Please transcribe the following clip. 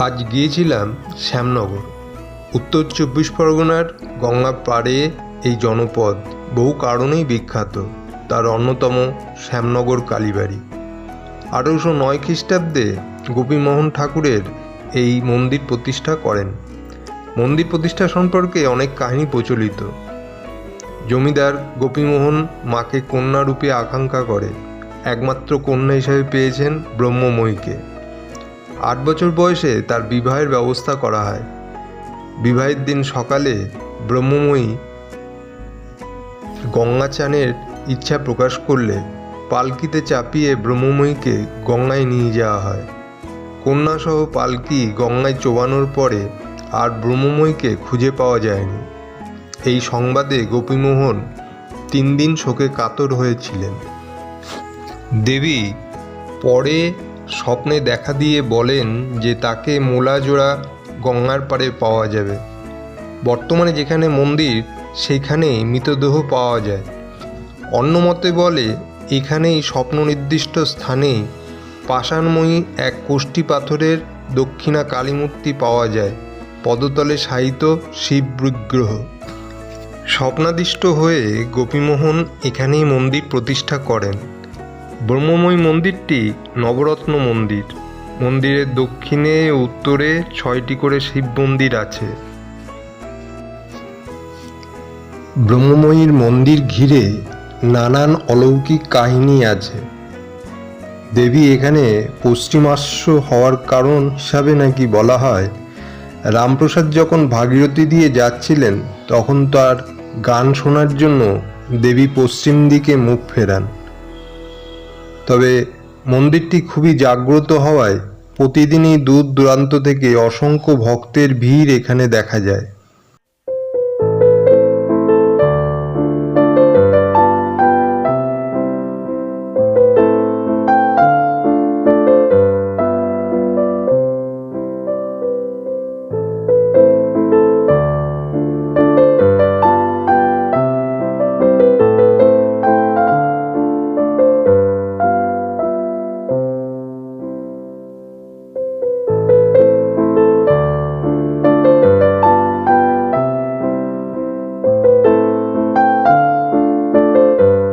আজ গিয়েছিলাম শ্যামনগর। উত্তর চব্বিশ পরগনার গঙ্গা পাড়ে এই জনপদ বহু কারণেই বিখ্যাত। তার অন্যতম শ্যামনগর কালীবাড়ি। আঠেরোশো নয় খ্রিস্টাব্দে গোপীমোহন ঠাকুরের এই মন্দির প্রতিষ্ঠা করেন। মন্দির প্রতিষ্ঠা সম্পর্কে অনেক কাহিনী প্রচলিত। জমিদার গোপীমোহন মাকে কন্যারূপে আকাঙ্ক্ষা করে। একমাত্র কন্যা হিসেবে পেয়েছেন ব্রহ্মময়ীকে। আট বছর বয়সে তার বিবাহের ব্যবস্থা করা হয়। বিবাহের দিন সকালে ব্রহ্মময়ী গঙ্গা চানের ইচ্ছা প্রকাশ করলে পালকিতে চাপিয়ে ব্রহ্মময়ীকে গঙ্গায় নিয়ে যাওয়া হয়। কন্যাসহ পালকি গঙ্গায় চোবানোর পরে আর ব্রহ্মময়ীকে খুঁজে পাওয়া যায়নি। এই সংবাদে গোপীমোহন তিন দিন শোকে কাতর হয়েছিলেন। দেবী পরে স্বপ্নে দেখা দিয়ে বলেন যে তাকে মোলাজোড়া গঙ্গার পাড়ে পাওয়া যাবে। বর্তমানে যেখানে মন্দির সেখানেই মৃতদেহ পাওয়া যায়। অন্য মতে বলে, এখানেই স্বপ্ন নির্দিষ্ট স্থানে পাষাণময়ী এক কোষ্ঠী পাথরের দক্ষিণা কালীমূর্তি পাওয়া যায়। পদতলে শায়িত শিব বিগ্রহ স্বপ্নাদিষ্ট হয়ে গোপীমোহন এখানেই মন্দির প্রতিষ্ঠা করেন। ব্রহ্মময় মন্দিরটি নবরত্ন মন্দির। মন্দিরের দক্ষিণে উত্তরে ছয়টি করে শিব মন্দির আছে। ব্রহ্মময়ীর মন্দির ঘিরে নানান অলৌকিক কাহিনী আছে। দেবী এখানে পশ্চিমাশ্য হওয়ার কারণ হিসাবে নাকি বলা হয়, রামপ্রসাদ যখন ভাগীরথী দিয়ে যাচ্ছিলেন, তখন তার গান শোনার জন্য দেবী পশ্চিম দিকে মুখ ফেরান। তবে মন্দিরটি খুবই জাগ্রত হওয়ায় প্রতিদিনই দূর দূরান্ত থেকে অসংখ্য ভক্তের ভিড় এখানে দেখা যায়।